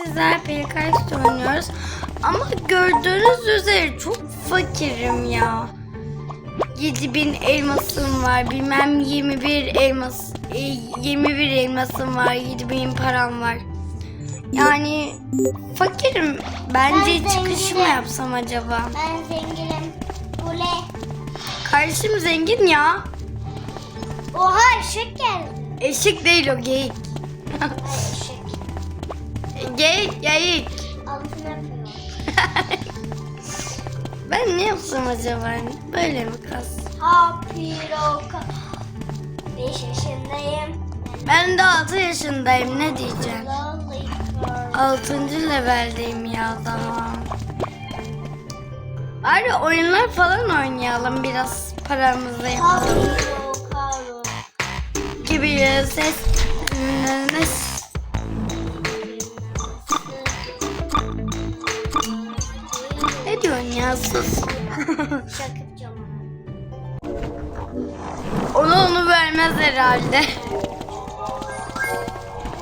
Sizler PKX oynuyoruz. Ama gördüğünüz üzere çok fakirim ya. 7000 elmasım var. Bilmem 21 elmas e, 21 elmasım var. 7000 param var. Yani fakirim. Bence Ben çıkış mı yapsam acaba? Ben zenginim. Bu ne? Kardeşim zengin ya. Oha eşek geldi. Eşik değil o geyik. Eşek. Geyik geyik. Ben ne yapsam acaba? Böyle mi kalsın? Hapiroka. 5 yaşındayım. Ben de 6 yaşındayım ne diyeceğim? Lollipop. 6. leveldeyim ya daha. Bari oyunlar falan oynayalım biraz paramızı yapalım. Gibi ses. Şakıpacağım onu onu vermez herhalde.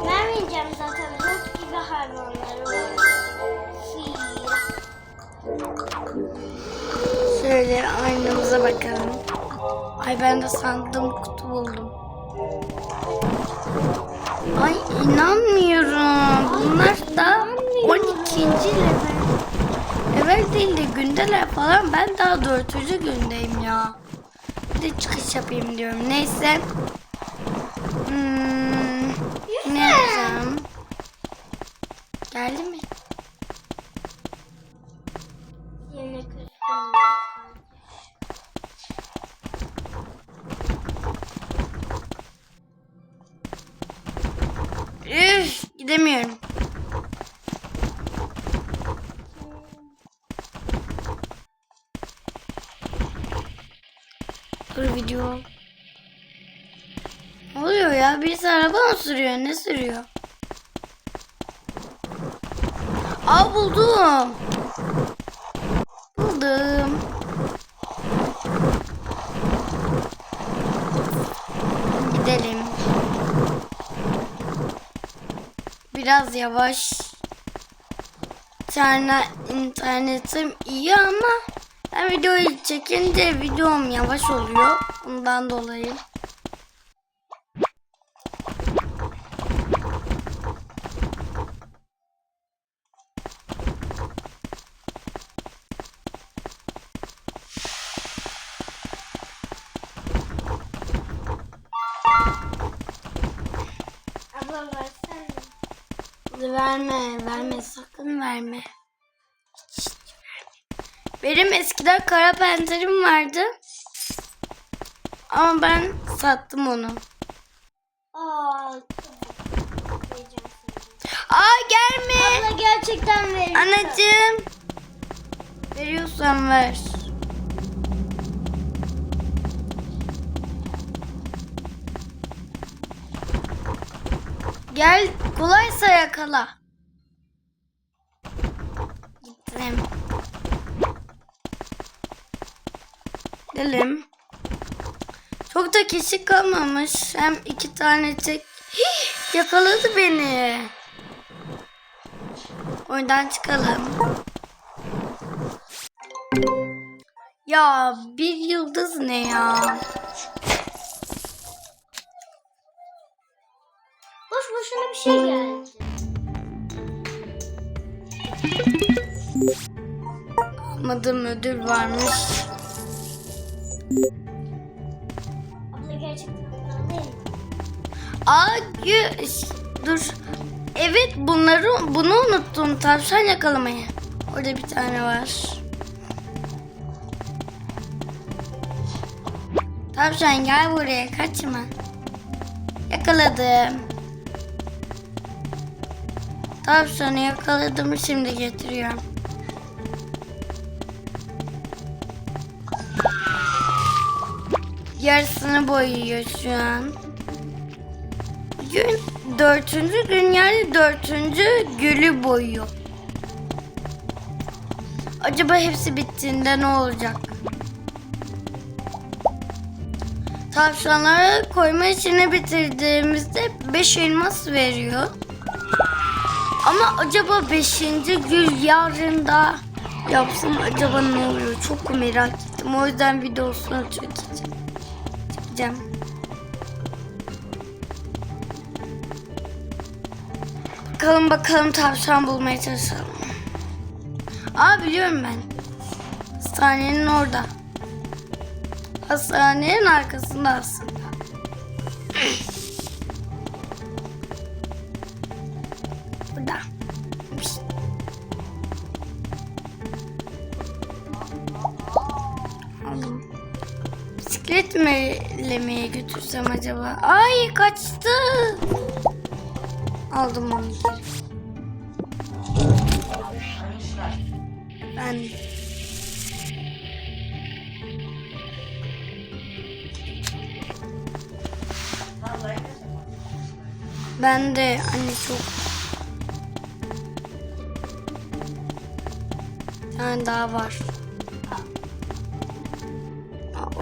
Vermeyeceğim zaten. Bot gibi hayvanları var. Şöyle aynamıza bakalım. Ay ben de sandığım kutu buldum. Ay inanmıyorum. Bunlar da 12. level. Level değil de gündeler falan. Ben daha 4. gündeyim ya. Bir de çıkış yapayım diyorum. Neyse. Hmm, ne yapacağım? Geldi mi? Sürüyor? Ne sürüyor? Aa buldum. Buldum. Gidelim. Biraz yavaş. İnternet, internetim iyi ama ben videoyu çekince videom yavaş oluyor. Bundan dolayı. Verme, verme, sakın verme. Hiç verme. Benim eskiden kara pencerim vardı. Ama ben sattım onu. Aa. Aa gelme. Abla gerçekten veriyorum. Anacığım. Veriyorsan ver. Gel kolaysa yakala. Gittim. Gidelim. Çok da kişi kalmamış. Hem iki tane tek. Hih, yakaladı beni. Oyundan çıkalım. Ya bir yıldız ne ya? Boş boşuna bir şey geldi. Almadığım ödül varmış. Abla gerçekten? Aa dur. Evet bunları bunu unuttum. Tavşan yakalamayı. Orada bir tane var. Tavşan gel buraya kaçma. Yakaladım. Tavşanı yakaladım şimdi getiriyorum. Yarısını boyuyor şu an. Gün dördüncü gün yani dördüncü gülü boyuyor. Acaba hepsi bittiğinde ne olacak? Tavşanları koyma işini bitirdiğimizde 5 elmas veriyor. Ama acaba 5. gün yarında yapsam acaba ne oluyor? Çok merak ettim. O yüzden videosunu çekeceğim. Çekeceğim. Bakalım bakalım tavşan bulmaya çalışalım. Aa biliyorum ben. Hastanenin orada. Hastanenin arkasında aslında. Burada. Bisiklet mi lemeye götürsem acaba? Ay kaçtı. Aldım onu. Ben ben de anne çok bir tane daha var.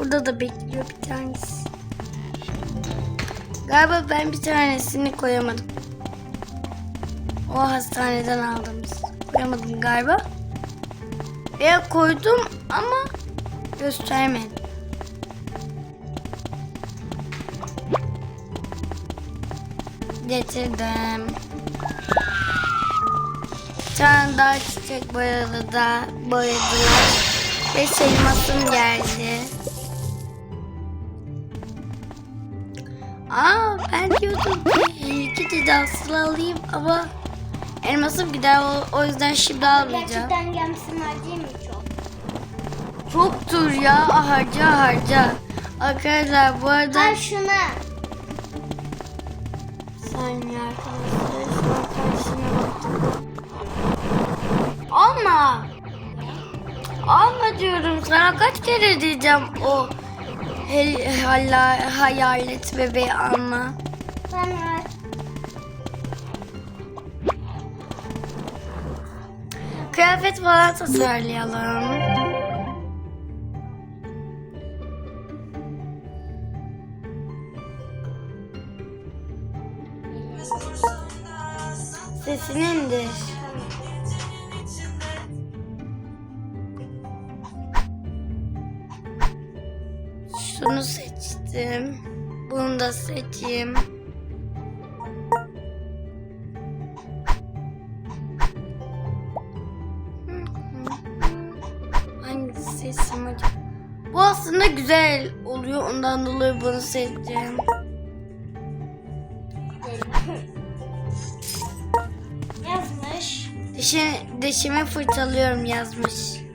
Aa, Orada da bekliyor bir tanesi. Galiba ben bir tanesini koyamadım. O hastaneden aldığımız. Koyamadım galiba. Veya koydum ama göstermedim. Getirdim. Bir tane daha çiçek boyalı da boyadılar. Beş elmasım geldi. Ben diyordum ki iki dedi aslı alayım ama elmasım gider o, o yüzden şimdi almayacağım. Gerçekten gelmişsin harcayayım mı çok? Çoktur ya harca harca. Arkadaşlar bu arada Al şunu. saniye arkadaşlar şu an karşına baktım. Alma. Alma diyorum sana kaç kere diyeceğim o hel, hala, hayalet bebeği alma. Kıyafet falan tasarlayalım. Sesini indir. Şunu seçtim. Bunu da seçeyim. Hangisi seçsem acaba? Bu aslında güzel oluyor. Ondan dolayı bunu seçeceğim. Yazmış. Dişi, dişimi fırçalıyorum yazmış.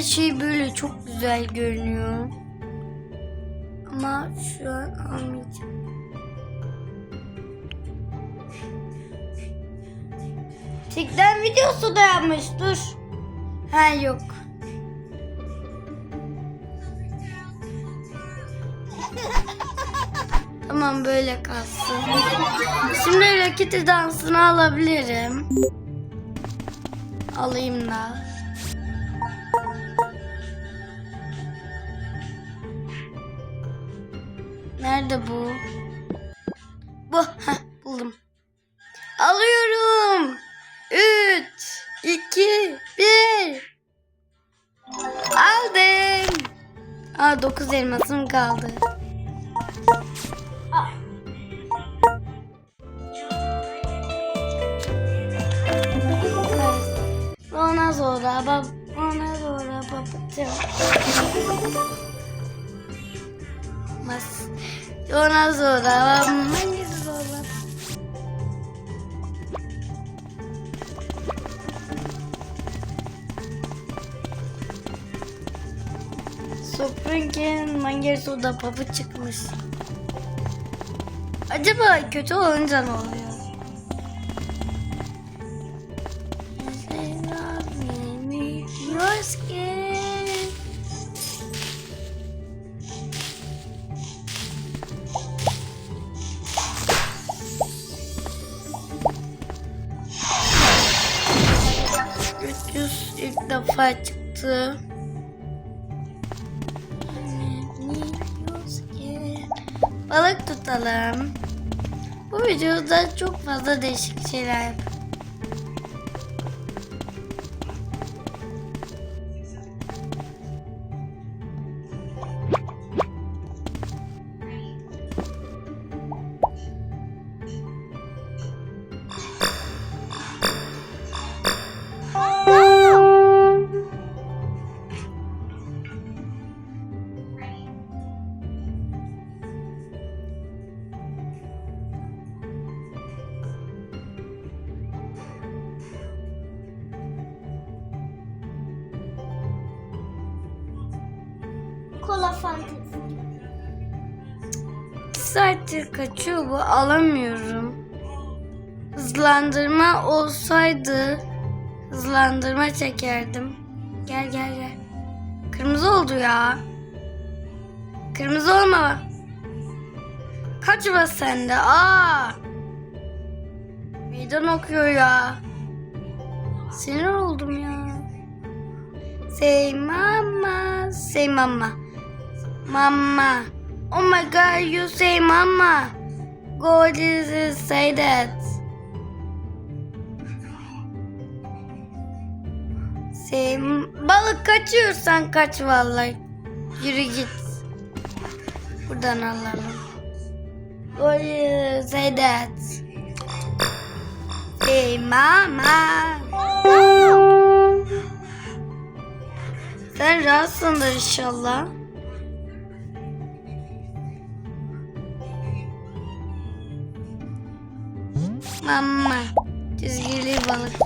De şey böyle çok güzel görünüyor. Ama şu an almayacağım. Tikten videosu da yapmış dur. Ha yok. Tamam böyle kalsın. Şimdi raketi dansını alabilirim. Alayım da. Nerede bu? Bu. Heh, buldum. Alıyorum. 3, 2, 1. Aldım. Aa 9 elmasım kaldı. Ona sonra bab ona sonra babacığım. Mas. Ona sonra babam hangisi sonra? Spring'in mangesi da papa çıkmış. Acaba kötü olunca ne oluyor? Defa çıktı. Balık tutalım. Bu videoda çok fazla değişik şeyler yap. Saattir kaçıyor bu alamıyorum. Hızlandırma olsaydı hızlandırma çekerdim. Gel gel gel. Kırmızı oldu ya. Kırmızı olma. Kaçma sen de. Aa. Meydan okuyor ya. Sinir oldum ya. Say mama, say mama. Mama. Oh my god, you say mama. Go this say that. Say balık kaçıyorsan kaç vallahi. Yürü git. Buradan alalım. Go this say that. Say mama. Sen rahatsındır inşallah. Mama. Çizgili balık.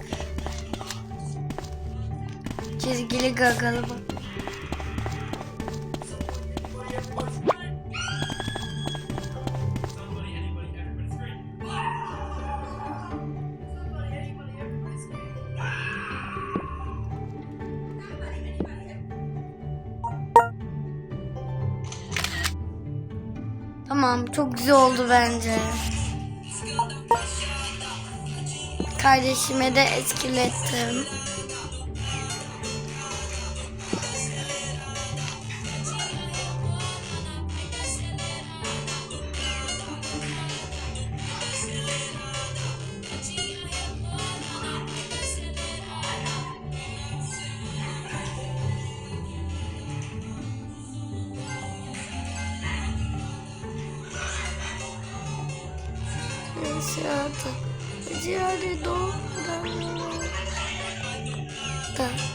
Çizgili gagalı balık. Tamam çok güzel oldu bence. Kardeşime de etkilettim. Ziyade, ziyade doğda. Da, da, da,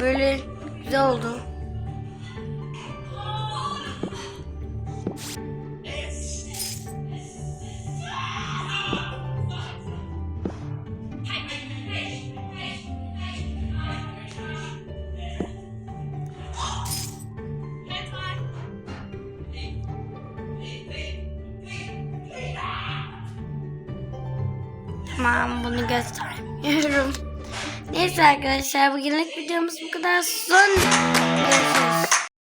Böyle güzel oldu. Tamam bunu göstermiyorum. Neyse arkadaşlar bugünlük videomuz bu kadar. Son.